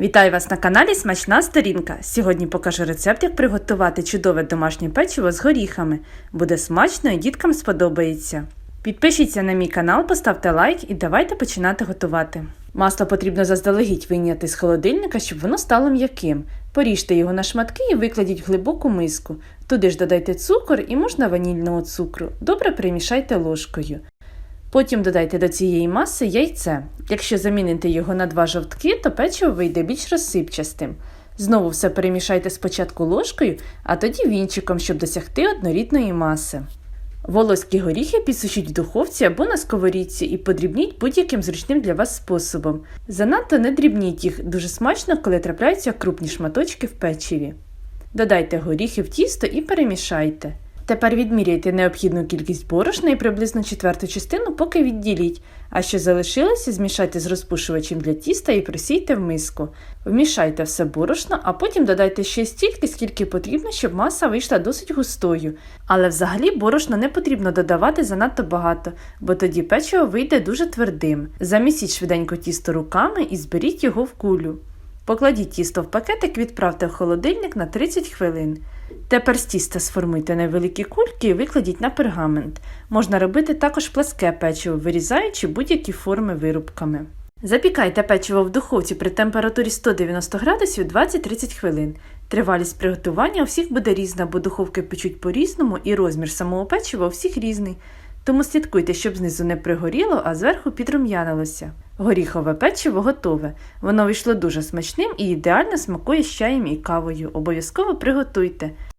Вітаю вас на каналі Смачна сторінка. Сьогодні покажу рецепт, як приготувати чудове домашнє печиво з горіхами. Буде смачно і діткам сподобається. Підпишіться на мій канал, поставте лайк і давайте починати готувати. Масло потрібно заздалегідь вийняти з холодильника, щоб воно стало м'яким. Поріжте його на шматки і викладіть в глибоку миску. Туди ж додайте цукор і можна ванільного цукру. Добре перемішайте ложкою. Потім додайте до цієї маси яйце. Якщо замінити його на два жовтки, то печиво вийде більш розсипчастим. Знову все перемішайте спочатку ложкою, а тоді вінчиком, щоб досягти однорідної маси. Волоські горіхи підсушіть в духовці або на сковорідці і подрібніть будь-яким зручним для вас способом. Занадто не дрібніть їх, дуже смачно, коли трапляються крупні шматочки в печиві. Додайте горіхи в тісто і перемішайте. Тепер відміряйте необхідну кількість борошна і приблизно четверту частину поки відділіть, а що залишилося, змішайте з розпушувачем для тіста і просійте в миску. Вмішайте все борошно, а потім додайте ще стільки, скільки потрібно, щоб маса вийшла досить густою. Але взагалі борошно не потрібно додавати занадто багато, бо тоді печиво вийде дуже твердим. Замісіть швиденько тісто руками і зберіть його в кулю. Покладіть тісто в пакетик, відправте в холодильник на 30 хвилин. Тепер з тіста сформуйте невеликі кульки і викладіть на пергамент. Можна робити також пласке печиво, вирізаючи будь-які форми вирубками. Запікайте печиво в духовці при температурі 190 градусів 20-30 хвилин. Тривалість приготування у всіх буде різна, бо духовки печуть по-різному і розмір самого печива у всіх різний. Тому слідкуйте, щоб знизу не пригоріло, а зверху підрум'янилося. Горіхове печиво готове. Воно вийшло дуже смачним і ідеально смакує з чаєм і кавою. Обов'язково приготуйте.